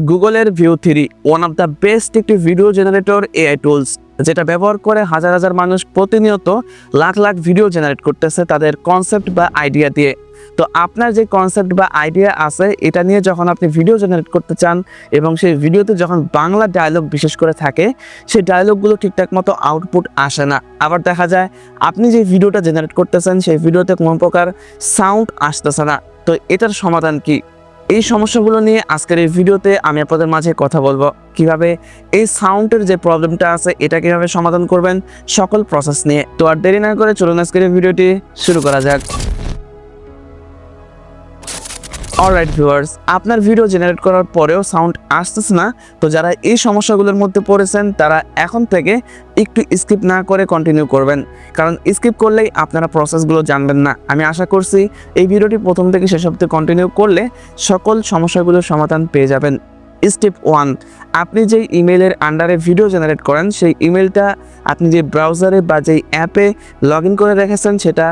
গুগলের Veo three one of the best একটি video generator AI tools যেটা ব্যবহার করে হাজার হাজার মানুষ প্রতিনিয়ত লাখ লাখ ভিডিও জেনারেট করতেছে তাদের কনসেপ্ট বা আইডিয়া দিয়ে। তো আপনার যে কনসেপ্ট বা আইডিয়া আছে, এটা নিয়ে যখন আপনি ভিডিও জেনারেট করতে চান এবং সেই ভিডিওতে যখন বাংলা ডায়লগ বিশেষ করে থাকে, সেই ডায়লগগুলো ঠিকঠাক মতো আউটপুট আসে না। আবার দেখা যায়, আপনি যে ভিডিওটা জেনারেট করতেছেন, সেই ভিডিওতে কোনো প্রকার সাউন্ড আসতেছে না। তো এটার সমাধান কি? এই সমস্যাগুলো নিয়ে আজকের এই ভিডিওতে আমি আপনাদের মাঝে কথা বলব। কীভাবে এই সাউন্ডের যে প্রবলেমটা আছে, এটা কীভাবে সমাধান করবেন, সকল প্রসেস নিয়ে। তো আর দেরি না করে চলুন আজকের ভিডিওটি শুরু করা যাক। অলরাইট ভিউয়ার্স আপনার ভিডিও জেনারেট করার পরেও সাউন্ড আসতেছে না। তো যারা এই সমস্যাগুলোর মধ্যে পড়েছেন, তারা এখন থেকে একটু স্কিপ না করে কন্টিনিউ করবেন। কারণ স্কিপ করলেই আপনারা প্রসেসগুলো জানবেন না। আমি আশা করছি এই ভিডিওটি প্রথম থেকে শেষ অব্দি কন্টিনিউ করলে সকল সমস্যাগুলোর সমাধান পেয়ে যাবেন। স্টেপ ওয়ান আপনি যে ইমেলের আন্ডারে ভিডিও জেনারেট করেন, সেই ইমেলটা আপনি যে ব্রাউজারে বা যেই অ্যাপে লগ করে রেখেছেন, সেটা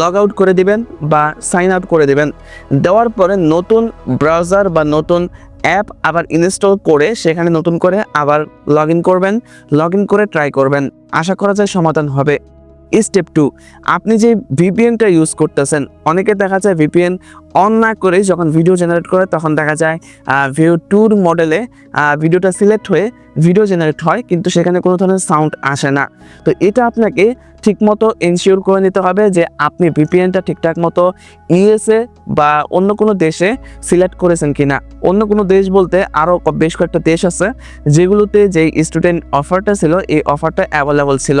লগ আউট করে দিবেন বা সাইন আপ করে দিবেন। দেওয়ার পরে নতুন ব্রাউজার বা নতুন অ্যাপ আবার ইনস্টল করে সেখানে নতুন করে আবার লগ করবেন লগ করে ট্রাই করবেন। আশা করা যায় সমাধান হবে। স্টেপ টু আপনি যে ভিপিএনটা ইউজ করতেছেন, অনেকে দেখা যায় ভিপিএন অন না করে যখন ভিডিও জেনারেট করে তখন দেখা যায় ভিডিও টুর মডেলে ভিডিওটা সিলেক্ট হয়ে ভিডিও জেনারেট হয়, কিন্তু সেখানে কোনো ধরনের সাউন্ড আসে না। তো এটা আপনাকে ঠিকমতো এনশিওর করে নিতে হবে যে আপনি ভিপিএনটা ঠিকঠাক মতো ইউএসএ বা অন্য কোনো দেশে সিলেক্ট করেছেন কিনা। অন্য কোনো দেশ বলতে আরও বেশ কয়েকটা দেশ আছে, যেগুলোতে যেই স্টুডেন্ট অফারটা ছিল, এই অফারটা অ্যাভেলেবল ছিল।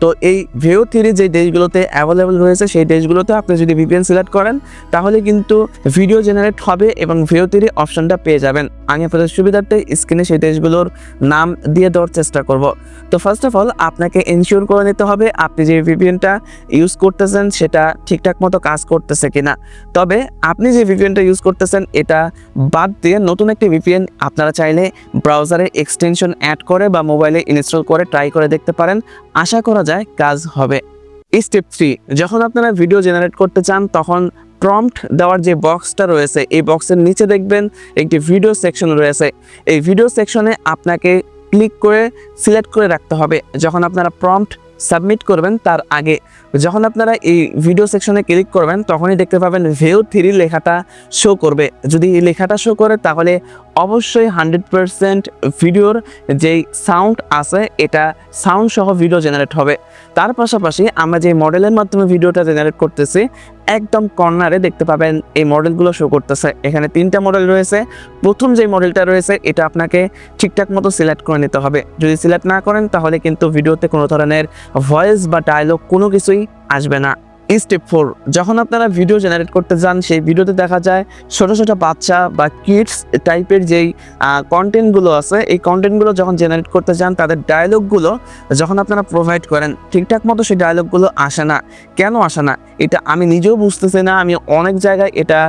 তো এই ভিও থ্রি যে দেশগুলোতে অ্যাভেলেবল রয়েছে সেই দেশগুলোতে আপনি যদি ভিপিএন সিলেক্ট করেন, তাহলে কিন্তু ভিডিও জেনারেট হবে এবং ভিও থ্রি অপশনটা পেয়ে যাবেন। আমি আপনাদের সুবিধার্থে স্ক্রিনে সেই দেশগুলোর নাম দিয়ে দেওয়ার চেষ্টা করব। তো ফার্স্ট অফ অল আপনাকে এনশিওর করে নিতে হবে আপনি যে ভিপিএনটা ইউজ করতেছেন সেটা ঠিকঠাক মতো কাজ করতেছে কিনা। তবে আপনি যে ভিপিএনটা ইউজ করতেছেন, এটা বাদ দিয়ে নতুন একটি ভিপিএন আপনারা চাইলে ব্রাউজারে এক্সটেনশন অ্যাড করে বা মোবাইলে ইনস্টল করে ট্রাই করে দেখতে পারেন। আশা করা যায় কাজ হবে। স্টেপ থ্রি যখন আপনারা ভিডিও জেনারেট করতে চান, তখন প্রম্পট দেওয়ার যে বক্সটা রয়েছে, এই বক্সের নিচে দেখবেন একটি ভিডিও সেকশন রয়েছে। এই ভিডিও সেকশনে আপনাকে ক্লিক করে সিলেক্ট করে রাখতে হবে। যখন আপনারা প্রম্পট সাবমিট করবেন তার আগে, যখন আপনারা এই ভিডিও সেকশনে ক্লিক করবেন, তখনই দেখতে পাবেন ভিউ থ্রি লেখাটা শো করবে। যদি এই লেখাটা শো করে, তাহলে অবশ্যই হান্ড্রেড পারসেন্ট ভিডিওর যেই সাউন্ড আছে, এটা সাউন্ড সহ ভিডিও জেনারেট হবে। তার পাশাপাশি আমরা যে মডেলের মাধ্যমে ভিডিওটা জেনারেট করতেছি, একদম কর্নারে দেখতে পাবেন এই মডেলগুলো শো করতেছে। এখানে তিনটা মডেল রয়েছে। প্রথম যে মডেলটা রয়েছে, এটা আপনাকে ঠিকঠাক মতো সিলেক্ট করে নিতে হবে। যদি সিলেক্ট না করেন, তাহলে কিন্তু ভিডিওতে কোনো ধরনের ভয়েস বা ডায়লগ কোনো কিছুই আসবে না। স্টেপ ফোর যখন আপনারা ভিডিও জেনারেট করতে যান, সেই ভিডিওতে দেখা যায় ছোটো ছোটো বাচ্চা বা কিডস টাইপের যেই কন্টেন্টগুলো আছে, এই কন্টেন্টগুলো যখন জেনারেট করতে যান, তাদের ডায়লগগুলো যখন আপনারা প্রোভাইড করেন, ঠিকঠাক মতো সেই ডায়লগগুলো আসে না। কেন আসে না? এটা আমি নিজেও বুঝতেছি না, আমি অনেক জায়গায় এটা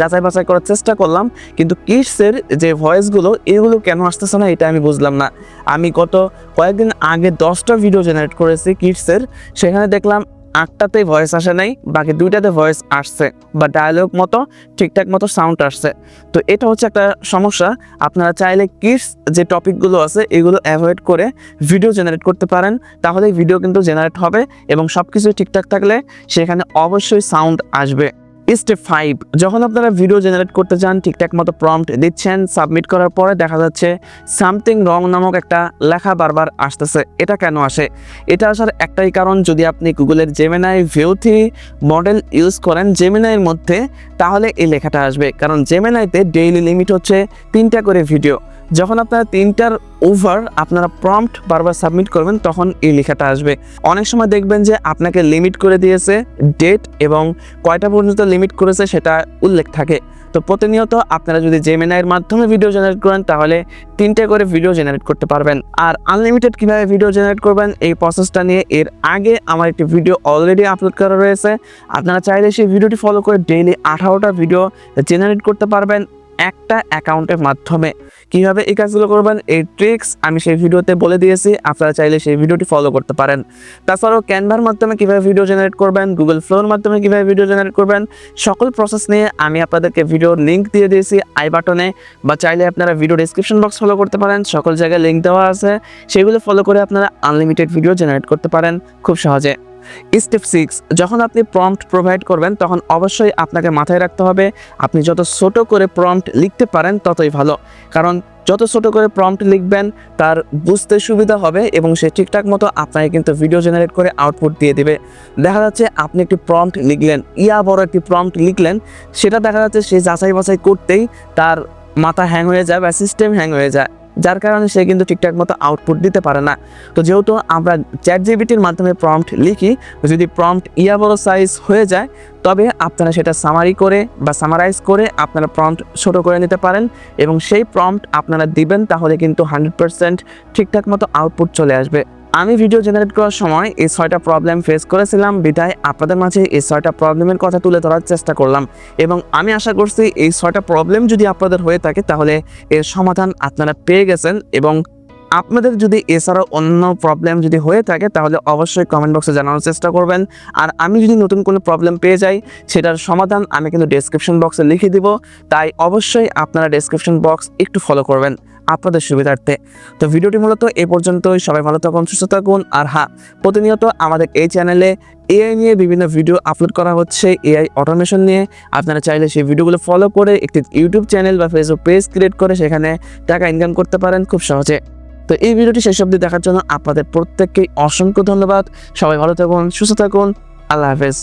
যাচাই বাছাই করার চেষ্টা করলাম, কিন্তু কিডসের যে ভয়েসগুলো এগুলো কেন আসতেছে না, এটা আমি বুঝলাম না। আমি গত কয়েকদিন আগে দশটা ভিডিও জেনারেট করেছি কিডসের সেখানে দেখলাম আটটাতে ভয়েস আসে নাই, বাকি দুইটাতে ভয়েস আসছে, বা ডায়ালগ মতো, ঠিকঠাক মতো সাউন্ড আসছে। তো এটা হচ্ছে একটা সমস্যা। আপনারা চাইলে কিডস যে টপিকগুলো আছে, এগুলো অ্যাভয়েড করে ভিডিও জেনারেট করতে পারেন। তাহলে ভিডিও কিন্তু জেনারেট হবে এবং সব কিছু ঠিকঠাক থাকলে সেখানে অবশ্যই সাউন্ড আসবে। স্টেপ ফাইভ যখন আপনারা ভিডিও জেনারেট করতে চান, ঠিকঠাক মতো প্রম্পট দিচ্ছেন সাবমিট করার পরে দেখা যাচ্ছে সামথিং রং নামক একটা লেখা বারবার আসতেছে। এটা কেন আসে? এটা আসার একটাই কারণ, যদি আপনি গুগলের Gemini Veo three model use করেন জেমিনাইয়ের মধ্যে, তাহলে এই লেখাটা আসবে। কারণ জেমিনাইতে ডেইলি লিমিট হচ্ছে তিনটা করে ভিডিও যখন আপনারা তিনটার ওভার আপনারা প্রম্পট বারবার সাবমিট করবেন, তখন এই লেখাটা আসবে। অনেক সময় দেখবেন যে আপনাকে লিমিট করে দিয়েছে ডেট এবং কয়টা পর্যন্ত লিমিট করেছে সেটা উল্লেখ থাকে। তো প্রতিনিয়ত আপনারা যদি জেমিনাইয়ের মাধ্যমে ভিডিও জেনারেট করেন, তাহলে তিনটে করে ভিডিও জেনারেট করতে পারবেন। আর আনলিমিটেড কীভাবে ভিডিও জেনারেট করবেন, এই প্রসেসটা নিয়ে এর আগে আমার একটি ভিডিও অলরেডি আপলোড করা রয়েছে। আপনারা চাইলে সেই ভিডিওটি ফলো করে ডেইলি আঠারোটা ভিডিও জেনারেট করতে পারবেন একটা অ্যাকাউন্টের মাধ্যমে। কীভাবে এই কাজগুলো করবেন, এই ট্রিক্স আমি সেই ভিডিওতে বলে দিয়েছি, আপনারা চাইলে সেই ভিডিওটি ফলো করতে পারেন। তাছাড়াও ক্যানভার মাধ্যমে কীভাবে ভিডিও জেনারেট করবেন গুগল ফ্লোর মাধ্যমে কীভাবে ভিডিও জেনারেট করবেন, সকল প্রসেস নিয়ে আমি আপনাদেরকে ভিডিওর লিঙ্ক দিয়ে দিয়েছি আই বাটনে বা চাইলে আপনারা ভিডিও ডিসক্রিপশন বক্স ফলো করতে পারেন, সকল জায়গায় লিঙ্ক দেওয়া আছে, সেগুলো ফলো করে আপনারা আনলিমিটেড ভিডিও জেনারেট করতে পারেন, খুব সহজে। স্টেপ সিক্স যখন আপনি প্রম্পট প্রোভাইড করবেন, তখন অবশ্যই আপনাকে মাথায় রাখতে হবে, আপনি যত ছোট করে প্রম্পট লিখতে পারেন, ততই ভালো। কারণ যত ছোট করে প্রম্পট লিখবেন, তার বুঝতে সুবিধা হবে এবং সে ঠিকঠাক মতো আপনাকে কিন্তু ভিডিও জেনারেট করে আউটপুট দিয়ে দিবে। দেখা যাচ্ছে আপনি একটি প্রম্পট লিখলেন, ইয়া বড় একটি প্রম্পট লিখলেন, সেটা দেখা যাচ্ছে সে যাচাই বাছাই করতেই তার মাথা হ্যাং হয়ে যায় বা সিস্টেম হ্যাং হয়ে যায়। যার কারণে সে কিন্তু ঠিকঠাক মতো আউটপুট দিতে পারে না। তো যেহেতু আমরা চ্যাট জিবিটির মাধ্যমে প্রম্পট লিখি, যদি প্রম্পট ইয়া বড় সাইজ হয়ে যায়, তবে আপনারা সেটা সামারি করে বা সামারাইজ করে আপনারা প্রম্পট ছোট করে নিতে পারেন এবং সেই প্রম্পট আপনারা দিবেন, তাহলে কিন্তু হান্ড্রেড পারসেন্ট ঠিকঠাক মতো আউটপুট চলে আসবে। আমি ভিডিও জেনারেট করার সময় এই ছয়টা প্রবলেম ফেস করেছিলাম। বিধায় আপনাদের মাঝে এই ছয়টা প্রবলেমের কথা তুলে ধরার চেষ্টা করলাম। এবং আমি আশা করছি এই ছয়টা প্রবলেম যদি আপনাদের হয়ে থাকে, তাহলে এর সমাধান আপনারা পেয়ে গেছেন। এবং আপনাদের যদি এছাড়াও অন্য প্রবলেম যদি হয়ে থাকে, তাহলে অবশ্যই কমেন্ট বক্সে জানানোর চেষ্টা করবেন। আর আমি যদি নতুন কোনো প্রবলেম পেয়ে যাই, সেটার সমাধান আমি কিন্তু ডেসক্রিপশন বক্সে লিখে দিব। তাই অবশ্যই আপনারা ডেসক্রিপশন বক্স একটু ফলো করবেন। আপনাদের সুবিধার্থে। তো ভিডিওটি মূলত এ পর্যন্তই। সবাই ভালো থাকুন, সুস্থ থাকুন। আর হ্যাঁ প্রতিনিয়ত আমাদের এই চ্যানেলে এআই নিয়ে বিভিন্ন ভিডিও আপলোড করা হচ্ছে এআই অটোমেশন নিয়ে। আপনারা চাইলে সেই ভিডিওগুলো ফলো করে একটি ইউটিউব চ্যানেল বা ফেসবুক পেজ ক্রিয়েট করে সেখানে টাকা ইনকাম করতে পারেন খুব সহজে। তো এই ভিডিওটি শেষ অবধি দেখার জন্য আপনাদের প্রত্যেককেই অসংখ্য ধন্যবাদ। সবাই ভালো থাকুন, সুস্থ থাকুন। আল্লাহ হাফেজ।